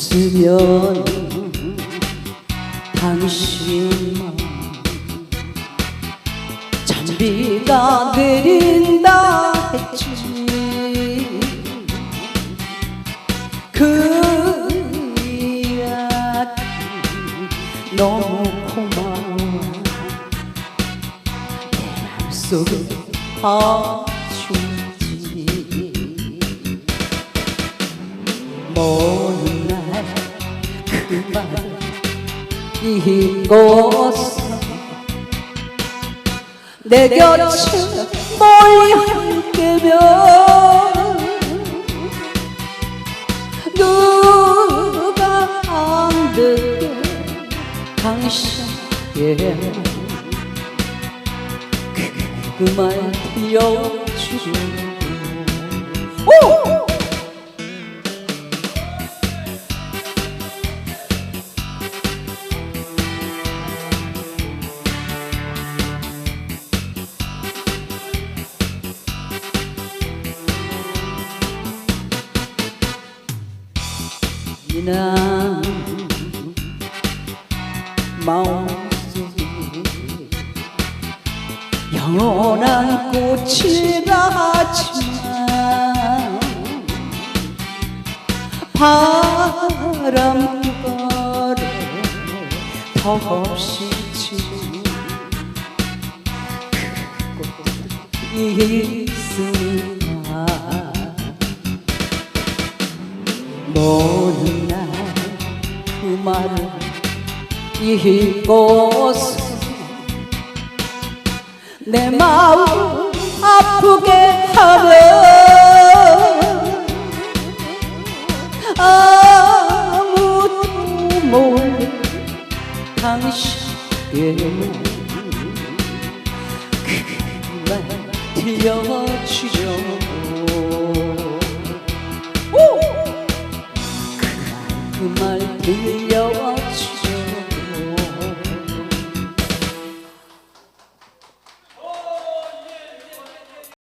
있으면 당신만 잔비가 내린다 했지. 그 이야기 너무 고마워. 내 맘속에 날 그만 이곳 내 곁에 멀리 함께면 누가 안 듣게 당신에게 그말 들려주고 오! 이난 마음속에 영원한 꽃이라 하지만 바람 불어 턱없이 지는 그 꽃들이 있으나 말을 잊고서 내 마음 아프게 하는 아무도 몰래 당신에게 그말 들려주려 그말 들려주려